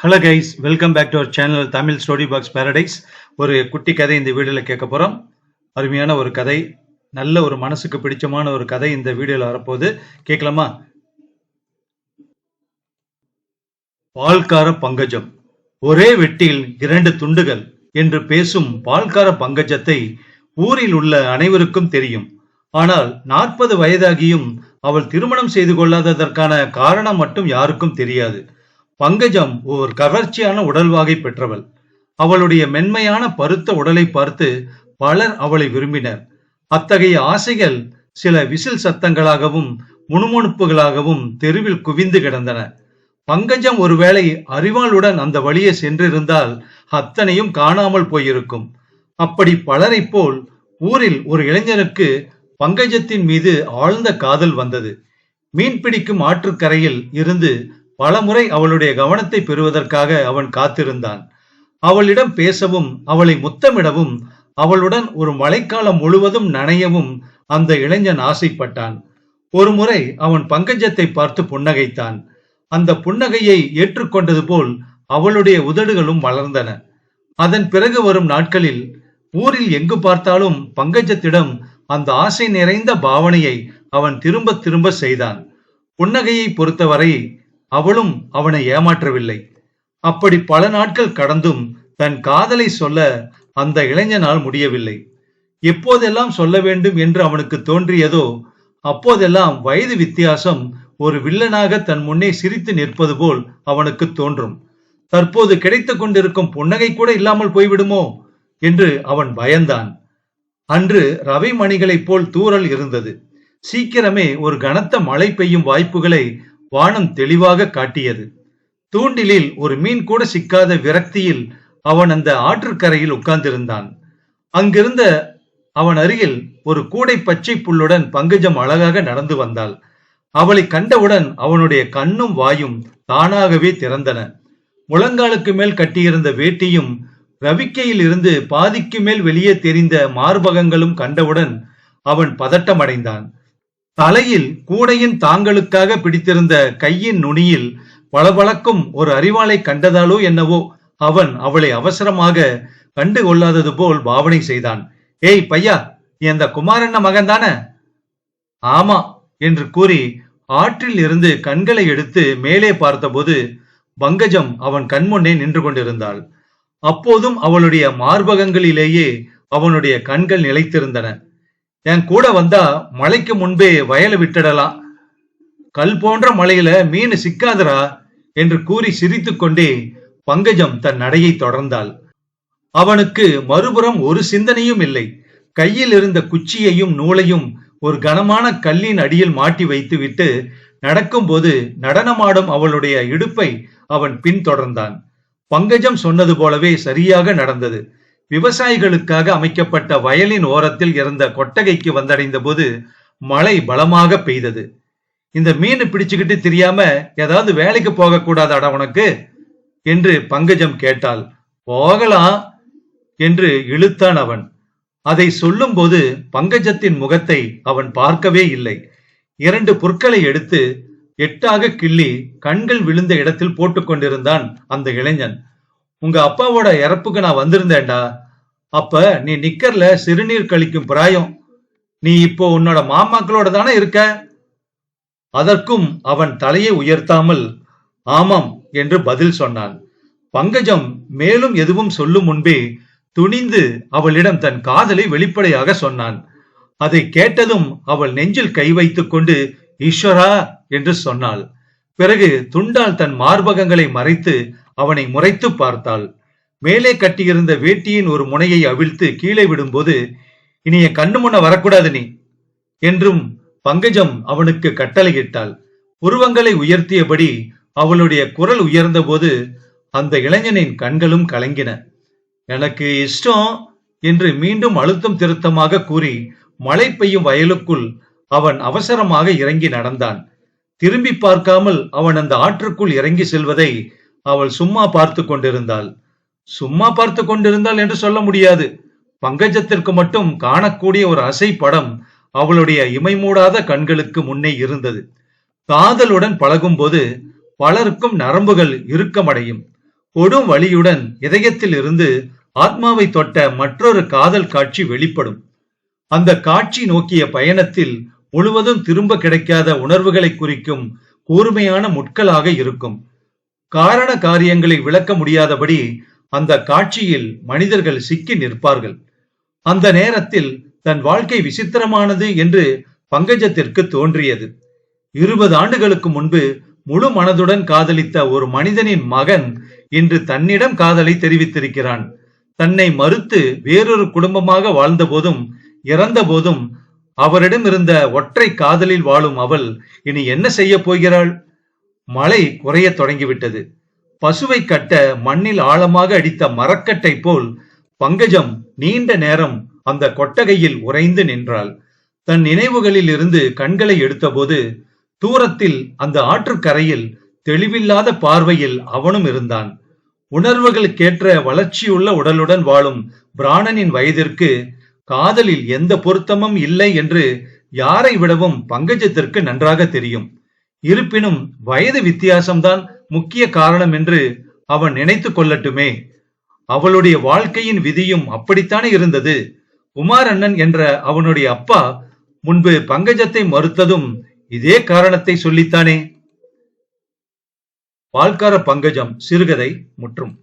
Hello guys welcome back to our channel Tamil story box paradise ஒரு குட்டி கதை இந்த வீடியோவில் கேட்க போகிறோம் அருமையான ஒரு கதை நல்ல ஒரு மனசுக்கு பிடிச்சமான ஒரு கதை இந்த வீடியோவில் வரப்போகுது. கேட்கலாமா? பால்கார பங்கஜம். ஒரே வெட்டில் இரண்டு துண்டுகள் என்று பேசும் பால்கார பங்கஜத்தை ஊரில் உள்ள அனைவருக்கும் தெரியும். ஆனால் நாற்பது வயதாகியும் அவள் திருமணம் செய்து கொள்ளாததற்கான காரணம் மட்டும் யாருக்கும் தெரியாது. பங்கஜம் ஓர் கவர்ச்சியான உடல்வாகை பெற்றவள். அவளுடைய மென்மையான பருத்த உடலை பார்த்து பலர் அவளை விரும்பினர். அத்தகைய ஆசைகள் சில விசில் சத்தங்களாகவும் முணுமுணுப்புகளாகவும் தெருவில் குவிந்து கிடந்தன. பங்கஜம் ஒருவேளை அறிவாளுடன் அந்த வழியே சென்றிருந்தால் அத்தனையும் காணாமல் போயிருக்கும். அப்படி பலரைப் போல் ஊரில் ஒரு இளைஞனுக்கு பங்கஜத்தின் மீது ஆழ்ந்த காதல் வந்தது. மீன் பிடிக்கும் ஆற்றுக்கரையில் இருந்து பலமுறை அவளுடைய கவனத்தை பெறுவதற்காக அவன் காத்திருந்தான். அவளிடம் பேசவும் அவளை முத்தமிடவும் அவளுடன் ஒரு மழைக்காலம் முழுவதும் நனையவும் அந்த இளைஞன் ஆசைப்பட்டான். ஒருமுறை அவன் பங்கஜத்தை பார்த்து புன்னகைத்தான். அந்த புன்னகையை ஏற்றுக்கொண்டது போல் அவளுடைய உதடுகளும் வளர்ந்தன. அதன் பிறகு வரும் நாட்களில் ஊரில் எங்கு பார்த்தாலும் பங்கஜத்திடம் அந்த ஆசை நிறைந்த பாவனையை அவன் திரும்ப திரும்ப செய்தான். புன்னகையை பொறுத்தவரை அவளும் அவனை ஏமாற்றவில்லை. அப்படி பல நாட்கள் கடந்தும் தன் காதலை சொல்ல அந்த இளைஞனால் முடியவில்லை. எப்போதெல்லாம் சொல்ல வேண்டும் என்று அவனுக்கு தோன்றியதோ அப்போதெல்லாம் வயது வித்தியாசம் ஒரு வில்லனாக தன் முன்னே சிரித்து நிற்பது போல் அவனுக்கு தோன்றும். தற்போது கிடைத்துக் கொண்டிருக்கும் புன்னகை கூட இல்லாமல் போய்விடுமோ? என்று அவன் பயந்தான். அன்று ரவை மணிகளைப் போல் தூறல் இருந்தது. சீக்கிரமே ஒரு கனத்த மழை பெய்யும் வாய்ப்புகளை வானம் தெளிவாக காட்டியது. தூண்டிலில் ஒரு மீன் கூட சிக்காத விரக்தியில் அவன் அந்த ஆற்றுக்கரையில் உட்கார்ந்திருந்தான். அங்கிருந்த அவன் அருகில் ஒரு கூடை பச்சை புல்லுடன் பங்கஜம் அழகாக நடந்து வந்தாள். அவளை கண்டவுடன் அவனுடைய கண்ணும் வாயும் தானாகவே திறந்தன. முழங்காலுக்கு மேல் கட்டியிருந்த வேட்டியும் ரவிக்கையில் இருந்து பாதிக்கு மேல் வெளியே தெரிந்த மார்பகங்களும் கண்டவுடன் அவன் பதட்டமடைந்தான். தலையில் கூடையின் தாங்களுக்காக பிடித்திருந்த கையின் நுனியில் பளபளக்கும் ஒரு அறிவாளை கண்டதாலோ என்னவோ அவன் அவளை அவசரமாக கண்டு கொள்ளாதது போல் பாவனை செய்தான். ஏய் பையா நீ அந்த குமாரண்ண மகன் தானே ஆமா என்று கூறி ஆற்றில் இருந்து கண்களை எடுத்து மேலே பார்த்தபோது பங்கஜம் அவன் கண்முன்னே நின்று கொண்டிருந்தாள். அப்போதும் அவளுடைய மார்பகங்களிலேயே அவனுடைய கண்கள் நிலைத்திருந்தன. என் கூட வந்தா மழைக்கு முன்பே வயலை விட்டுடலாம் கல் போன்ற மலையில மீன் சிக்காதரா என்று கூறி சிரித்துக்கொண்டே பங்கஜம் தன் நடையை தொடர்ந்தாள். அவனுக்கு மறுபுறம் ஒரு சிந்தனையும் இல்லை. கையில் இருந்த குச்சியையும் நூலையும் ஒரு கனமான கல்லின் அடியில் மாட்டி வைத்துவிட்டு நடக்கும்போது நடனமாடும் அவளுடைய இடுப்பை அவன் பின்தொடர்ந்தான். பங்கஜம் சொன்னது போலவே சரியாக நடந்தது. விவசாயிகளுக்காக அமைக்கப்பட்ட வயலின் ஓரத்தில் இருந்த கொட்டகைக்கு வந்தடைந்த போது மழை பலமாக பெய்தது. இந்த மீன் பிடிச்சுக்கிட்டு தெரியாம ஏதாவது வேலைக்கு போக கூடாதாடா உனக்கு? என்று பங்கஜம் கேட்டாள். போகலாம் என்று இழுத்தான் அவன். அதை சொல்லும்போது பங்கஜத்தின் முகத்தை அவன் பார்க்கவே இல்லை. இரண்டு புற்களை எடுத்து எட்டாக கிள்ளி கண்கள் விழுந்த இடத்தில் போட்டுக் கொண்டிருந்தான் அந்த இளைஞன். உங்க அப்பாவோட இறப்புக்கு நான் வந்திருந்தேன்டா. அப்ப நீ நிக்கர்ல சிறுநீர் கழிக்கும் பிராயம். நீ இப்போ உன்னோட மாமாக்களோட தானே இருக்க? அதற்கும் அவன் தலையை உயர்த்தாமல் ஆமாம் என்று பதில் சொன்னான். பங்கஜம் மேலும் எதுவும் சொல்லும் முன்பே துணிந்து அவளிடம் தன் காதலை வெளிப்படையாக சொன்னான். அதை கேட்டதும் அவள் நெஞ்சில் கை வைத்துக் கொண்டு ஈஸ்வரா என்று சொன்னாள். பிறகு துண்டால் தன் மார்பகங்களை மறைத்து அவனை முறைத்து பார்த்தாள். மேலே கட்டியிருந்த வேட்டியின் ஒரு முனையை அவிழ்த்து கீழே விடும்போது இனி என் கண்ணு முன்ன வரக்கூடாது நீ என்றும் பங்கஜம் அவனுக்கு கட்டளையிட்டாள். உருவங்களை உயர்த்தியபடி அவளுடைய குரல் உயர்ந்தபோது அந்த இளைஞனின் கண்களும் கலங்கின. எனக்கு இஷ்டம் என்று மீண்டும் அழுத்தம் திருத்தமாக கூறி மழை பெய்யும் வயலுக்குள் அவன் அவசரமாக இறங்கி நடந்தான். திரும்பி பார்க்காமல் அவன் அந்த ஆற்றுக்குள் இறங்கி செல்வதை அவள் சும்மா பார்த்து கொண்டிருந்தாள். சும்மா பார்த்து கொண்டிருந்தாள் என்று சொல்ல முடியாது. பங்கஜத்திற்கு மட்டும் காணக்கூடிய ஒரு அசை படம் அவளுடைய இமைமூடாத கண்களுக்கு முன்னே இருந்தது. காதலுடன் பழகும்போது பலருக்கும் நரம்புகள் இறுக்கமடையும். கொடும் வழியுடன் இதயத்தில் இருந்து ஆத்மாவை தொட்ட மற்றொரு காதல் காட்சி வெளிப்படும். அந்த காட்சி நோக்கிய பயணத்தில் முழுவதும் திரும்ப கிடைக்காத உணர்வுகளை குறிக்கும் கூர்மையான முட்களாக இருக்கும். காரண காரியங்களை விளக்க முடியாதபடி அந்த காட்சியில் மனிதர்கள் சிக்கி நிற்பார்கள். அந்த நேரத்தில் தன் வாழ்க்கை விசித்திரமானது என்று பங்கஜத்திற்கு தோன்றியது. இருபது ஆண்டுகளுக்கு முன்பு முழு மனதுடன் காதலித்த ஒரு மனிதனின் மகன் இன்று தன்னிடம் காதலை தெரிவித்திருக்கிறான். தன்னை மறுத்து வேறொரு குடும்பமாக வாழ்ந்த போதும் இறந்த போதும் அவரிடம் இருந்த ஒற்றை காதலில் வாழும் அவள் இனி என்ன செய்ய போகிறாள்? மழை குறையத் தொடங்கிவிட்டது. பசுவை கட்ட மண்ணில் ஆழமாக அடித்த மரக்கட்டை போல் பங்கஜம் நீண்ட நேரம் அந்த கொட்டகையில் உறைந்து நின்றாள். தன் நினைவுகளில் இருந்து கண்களை எடுத்தபோது தூரத்தில் அந்த ஆற்றுக்கரையில் தெளிவில்லாத பார்வையில் அவனும் இருந்தான். உணர்வுகளுக்கேற்ற வளர்ச்சியுள்ள உடலுடன் வாழும் பிராணனின் வயதிற்கு காதலில் எந்த பொருத்தமும் இல்லை என்று யாரை விடவும் பங்கஜத்திற்கு நன்றாக தெரியும். இருப்பினும் வயது வித்தியாசம்தான் முக்கிய காரணம் என்று அவன் நினைத்து கொள்ளட்டுமே. அவளுடைய வாழ்க்கையின் விதியும் அப்படித்தானே இருந்தது. உமார் அண்ணன் என்ற அவனுடைய அப்பா முன்பு பங்கஜத்தை மறுத்ததும் இதே காரணத்தை சொல்லித்தானே? பால்கார பங்கஜம் சிறுகதை முற்றும்.